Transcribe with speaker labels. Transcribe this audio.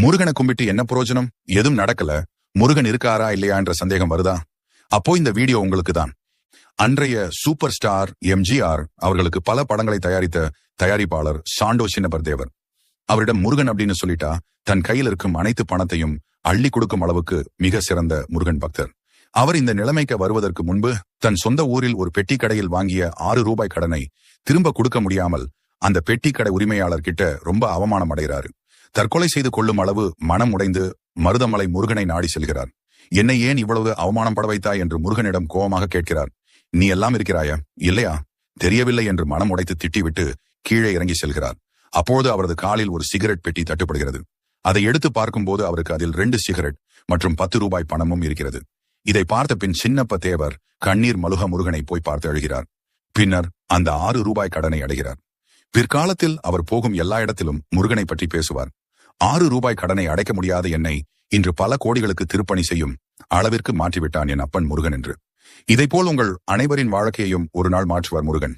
Speaker 1: முருகனை கும்பிட்டு என்ன பிரயோஜனம் எதுவும் நடக்கல. முருகன் இருக்காரா இல்லையா என்ற சந்தேகம் வருதா? அப்போ இந்த வீடியோ உங்களுக்கு தான் அன்றைய சூப்பர் ஸ்டார் எம்ஜிஆர் அவர்களுக்கு பல படங்களை தயாரித்த தயாரிப்பாளர் சாண்டோ சின்னபர் தேவர். அவரிடம் முருகன் அப்படின்னு சொல்லிட்டா தன் கையில் இருக்கும் அனைத்து பணத்தையும் அள்ளி கொடுக்கும் அளவுக்கு மிக சிறந்த முருகன் பக்தர். அவர் இந்த நிலைமைக்கு வருவதற்கு முன்பு தன் சொந்த ஊரில் ஒரு பெட்டி கடையில் வாங்கிய ஆறு ரூபாய் கடனை திரும்ப கொடுக்க முடியாமல் அந்த பெட்டி கடை உரிமையாளர் கிட்ட ரொம்ப அவமானம் அடைகிறாரு தற்கொலை செய்து கொள்ளும் அளவு மனம் உடைந்து மருதமலை முருகனை நாடி செல்கிறார். என்னை ஏன் இவ்வளவு அவமானம் பட வைத்தாய்? என்று முருகனிடம் கோபமாக கேட்கிறார். நீ எல்லாம் இருக்கிறாயா? இல்லையா. தெரியவில்லை என்று மனம் உடைத்து திட்டிவிட்டு கீழே இறங்கி செல்கிறார். அப்போது அவரது காலில் ஒரு சிகரெட் பெட்டி தட்டுப்படுகிறது. அதை எடுத்து பார்க்கும்போது அவருக்கு அதில் ரெண்டு சிகரெட் மற்றும் பத்து ரூபாய் பணமும் இருக்கிறது. இதை பார்த்த பின் சின்னப்ப தேவர் கண்ணீர் மலுக முருகனை போய் பார்த்து அழுகிறார். பின்னர் அந்த ஆறு ரூபாய் கடனை அடைகிறார். பிற்காலத்தில் அவர் போகும் எல்லா இடத்திலும் முருகனை பற்றி பேசுவார். ஆறு ரூபாய் கடனை அடைக்க முடியாத என்னை இன்று பல கோடிகளுக்கு திருப்பணி செய்யும் அளவிற்கு மாற்றிவிட்டான் என் அப்பன் முருகன் என்று. இதைப்போல் உங்கள் அனைவரின் வாழ்க்கையையும் ஒரு நாள் மாற்றுவார் முருகன்.